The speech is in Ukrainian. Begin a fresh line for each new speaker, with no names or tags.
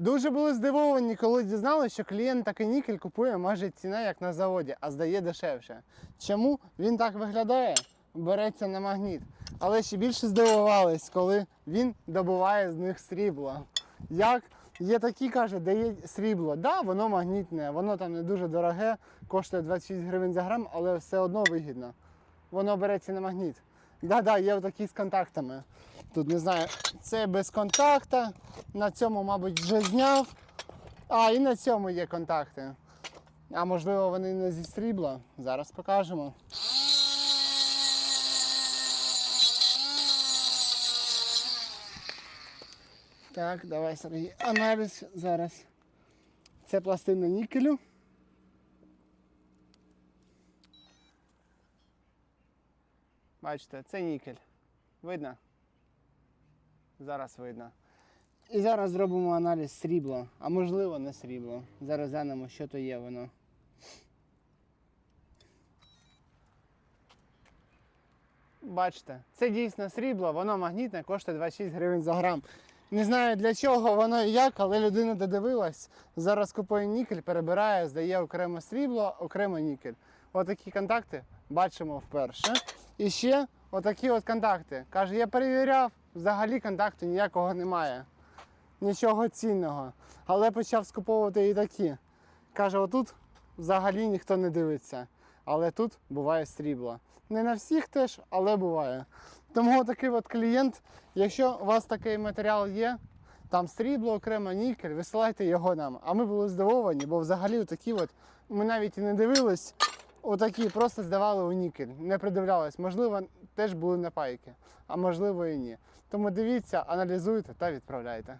Дуже були здивовані, коли дізналися, що клієнт такий нікель купує майже ціна, як на заводі, а здає дешевше. Чому він так виглядає? Береться на магніт. Але ще більше здивувались, коли він добуває з них срібло. Як є такі, каже, де є срібло. Да, воно магнітне, воно там не дуже дороге, коштує 26 гривень за грам, але все одно вигідно. Воно береться на магніт. Да-да, є отакі з контактами. Тут не знаю, це без контакта. На цьому, мабуть, вже зняв. А, і на цьому є контакти. А можливо, вони не зі срібла. Зараз покажемо. Так, давай Сергій. Аналіз зараз. Це пластина нікелю. Бачите, це нікель. Видно? Зараз видно. І зараз зробимо аналіз срібла, а можливо не срібло. Зараз глянемо, що то є воно. Бачите, це дійсно срібло, воно магнітне, коштує 26 гривень за грам. Не знаю для чого воно і як, але людина додивилась. Зараз купує нікель, перебирає, здає окремо срібло, окремо нікель. Отакі контакти бачимо вперше. І ще отакі от контакти. Каже, я перевіряв, взагалі контакту ніякого немає. Нічого цінного. Але почав скуповувати і такі. Каже, отут взагалі ніхто не дивиться. Але тут буває срібло. Не на всіх теж, але буває. Тому такий от клієнт, якщо у вас такий матеріал є, там срібло, окремо нікель, висилайте його нам. А ми були здивовані, бо взагалі такі от, ми навіть і не дивились, отакі просто здавали у нікель, не придивлялись. Можливо, теж були на пайки, а можливо і ні. Тому дивіться, аналізуйте та відправляйте.